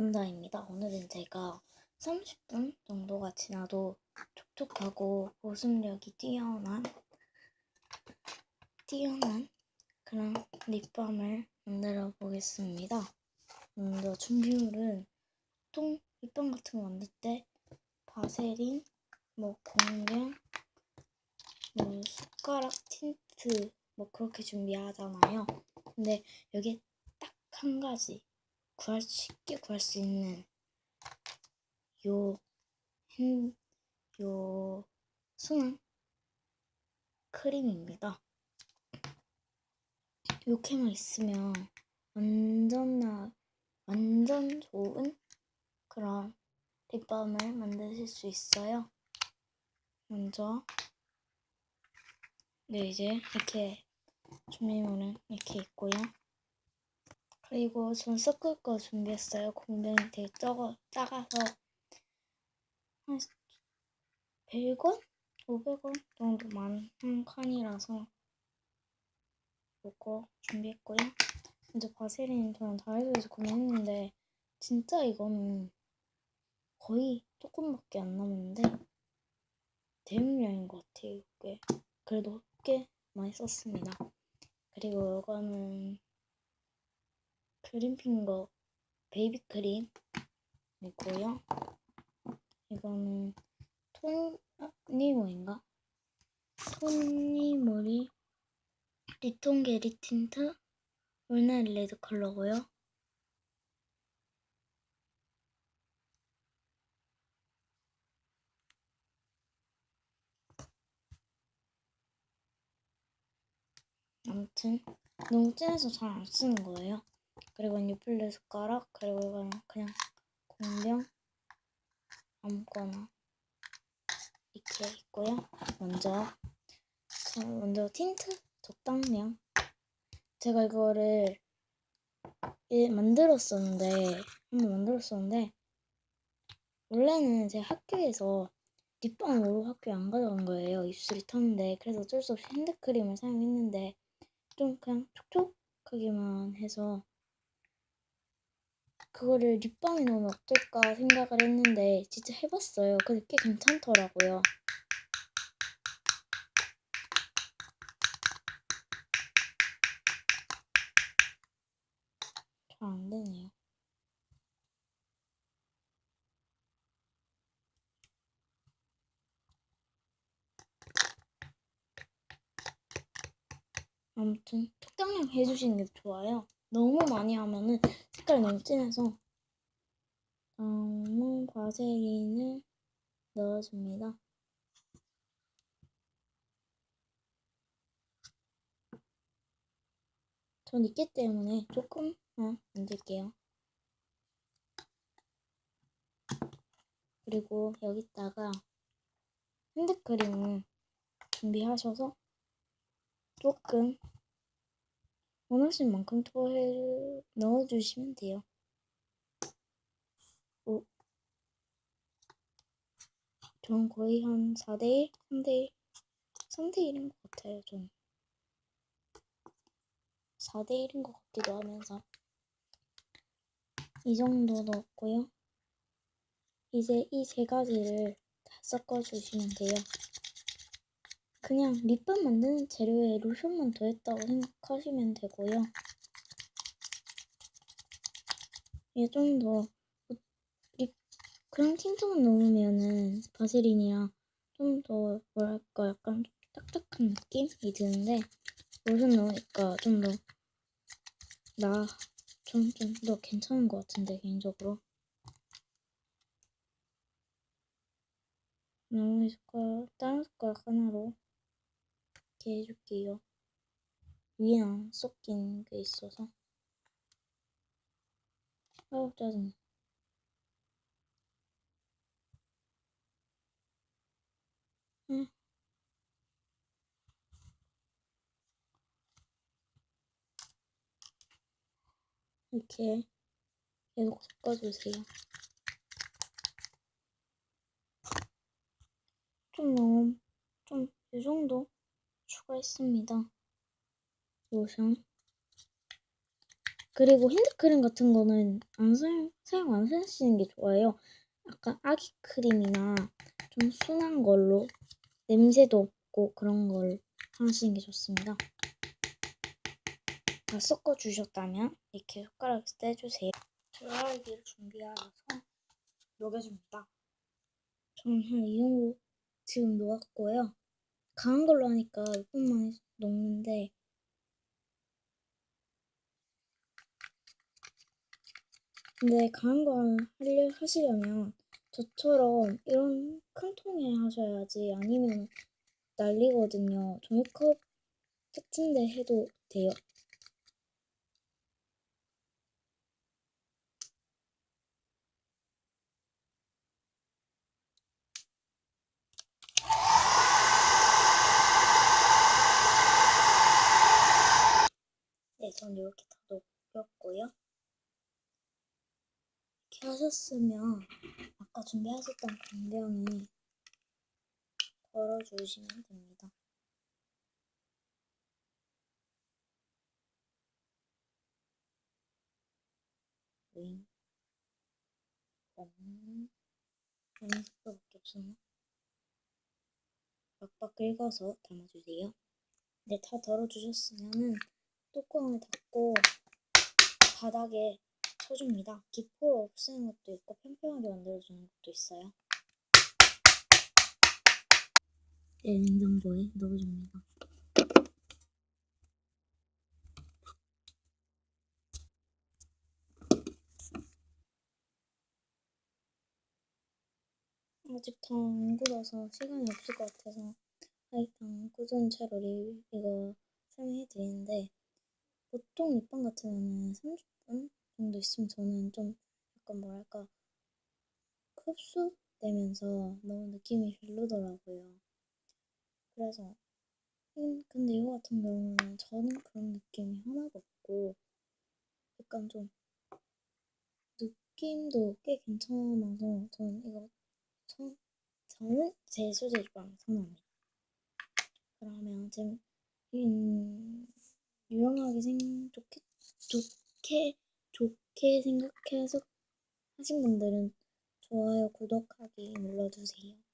은다입니다. 오늘은 제가 30분 정도가 지나도 촉촉하고 보습력이 뛰어난 뛰어난 그런 립밤을 만들어 보겠습니다. 먼저 준비물은 통 립밤 같은 거 만들 때 바세린, 뭐 공명, 뭐 숟가락 틴트 뭐 그렇게 준비하잖아요. 근데 여기에 딱한 가지 구할 수, 쉽게 구할 수 있는 요, 핸, 요 순한 크림입니다. 요렇게만 있으면 완전 나, 완전 좋은 그런 립밤을 만드실 수 있어요. 먼저 네 이제 이렇게 준비물은 이렇게 있고요. 그리고 전 섞을 거 준비했어요. 공병이 되게 적어, 작아서 한 100원? 500원 정도만 한 칸이라서 이거 준비했고요. 이제 바세린 저는 다이소에서 구매했는데 진짜 이거는 거의 조금밖에 안 남았는데 대용량인 것 같아요. 이게 그래도 꽤 많이 썼습니다. 그리고 이거는 크림핑거 베이비 크림이고요. 이거는 톤니모인가? 톤니모리 리톤 게리 틴트 올나잇 레드 컬러고요. 아무튼 너무 진해서 잘 안 쓰는 거예요. 그리고 유플레 숟가락 그리고 이거는 그냥 공병 아무거나 이렇게 있고요. 먼저 자, 먼저 틴트 적당량 제가 이거를 예, 만들었었는데 한번 만들었었는데 원래는 제 학교에서 립밤으로 학교에 안 가져간 거예요. 입술이 탔는데 그래서 어쩔 수 없이 핸드크림을 사용했는데 좀 그냥 촉촉하기만 해서 그거를 립밤에 넣으면 어떨까 생각을 했는데 진짜 해봤어요. 근데 꽤 괜찮더라고요. 잘 안 되네요. 아무튼 적당량 해주시는 게 좋아요. 너무 많이 하면은 색깔이 너무 진해서 너무 바세린을 넣어줍니다. 전 있기 때문에 조금만 만들게요. 그리고 여기다가 핸드크림을 준비하셔서 조금 원하시는 만큼 토해를 넣어주시면 돼요. 오. 전 거의 한 4대1, 3대1, 3대1인 것 같아요, 전. 4대1인 것 같기도 하면서. 이 정도 넣었고요. 이제 이 세 가지를 다 섞어주시면 돼요. 그냥 립밤 만드는 재료에 로션만 더했다고 생각하시면 되고요. 이게 좀더 립, 그냥 틴트만 넣으면은 바세린이랑 좀 더 뭐랄까 약간 딱딱한 느낌이 드는데 로션 넣으니까 좀 더 나, 좀 좀 더 괜찮은 것 같은데 개인적으로. 나머지 숟가락, 다른 숟가락 하나로 이렇게 해줄게요. 안 섞인 게 있어서. 아우, 짜증나. 응. 이렇게 계속 섞어주세요. 좀 너무, 좀, 이 정도? 추가했습니다. 로션 그리고 핸드크림 같은 거는 안 사용, 사용 안 하시는 게 좋아요. 약간 아기 크림이나 좀 순한 걸로 냄새도 없고 그런 걸 하시는 게 좋습니다. 다 섞어 주셨다면 이렇게 숟가락에 떼주세요. 드라이기를 준비하여서 녹여줍니다. 저는 한이 정도 지금 녹았고요. 강한 걸로 하니까 몇분 만에 녹는데 근데 강한 거 하려 하시려면 저처럼 이런 큰 통에 하셔야지 아니면 날리거든요. 종이컵 같은데 해도 돼요. 네, 전 이렇게 다 녹였고요. 이렇게 하셨으면 아까 준비하셨던 간병에 덜어주시면 됩니다. 윙, 뻥, 이런 속도밖에 없었나? 빡빡 긁어서 담아주세요. 네, 다 덜어주셨으면은 뚜껑을 닫고 바닥에 쳐줍니다. 기포를 없애는 것도 있고 평평하게 만들어주는 것도 있어요. 네, 냉장고에 넣어줍니다. 아직 다 안 굳어서 시간이 없을 것 같아서 아직 안 굳은 채로 리, 이거 설명해 드리는데 보통 립밤 같으면은 30분 정도 있으면 저는 좀 약간 뭐랄까 흡수되면서 너무 느낌이 별로더라고요. 그래서 음, 근데 이거 같은 경우는 저는 그런 느낌이 하나도 없고 약간 좀 느낌도 꽤 괜찮아서 저는 이거 저, 저는 제 수제 립밤 선호합니다. 그러면 지금 음, 유용하게 생 좋게 좋게 좋게 생각해서 하신 분들은 좋아요 구독하기 눌러주세요.